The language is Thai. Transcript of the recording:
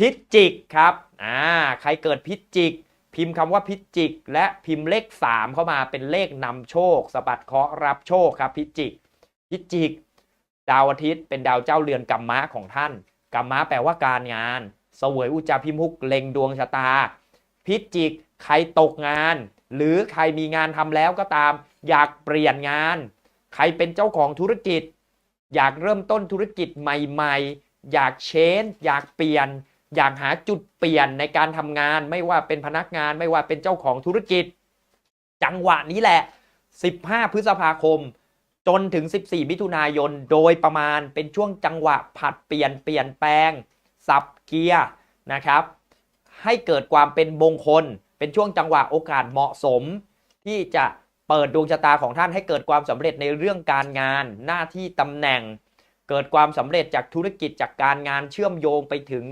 พิจิกครับอ่าใครเกิดพิจิก พิมพ์คำว่าพิจิก และพิมพ์เลข 3 เข้ามาเป็นเลขนำโชคสะบัดเคราะห์รับโชคครับพิจิก พิจิก ดาวอาทิตย์เป็นดาวเจ้าเรือนกัมมะของท่านกัมมะแปลว่าการงาน เสวยอุจจาพิมุกเล็งดวงชะตา พิจิก ใครตกงาน หรือใครมีงานทำแล้วก็ตาม อยากเปลี่ยนงาน ใครเป็นเจ้าของธุรกิจ อยากเริ่มต้นธุรกิจใหม่ ๆ อยากเชนอยากเปลี่ยน อยากหาจุดเปลี่ยนในการทำงาน ไม่ว่าเป็นพนักงาน ไม่ว่าเป็นเจ้าของธุรกิจ จังหวะนี้แหละ 15 พฤษภาคม จนถึง 14 มิถุนายน โดยประมาณเป็นช่วงจังหวะผัดเปลี่ยนเปลี่ยนแปลง สับเกียร์นะครับ ให้เกิดความเป็นมงคล เป็นช่วงจังหวะโอกาสเหมาะสม ที่จะเปิดดวงชะตาของท่านให้เกิดความสำเร็จในเรื่องการงาน หน้าที่ตำแหน่ง เกิดความสำเร็จจากธุรกิจจากการงานเชื่อมโยงไปถึง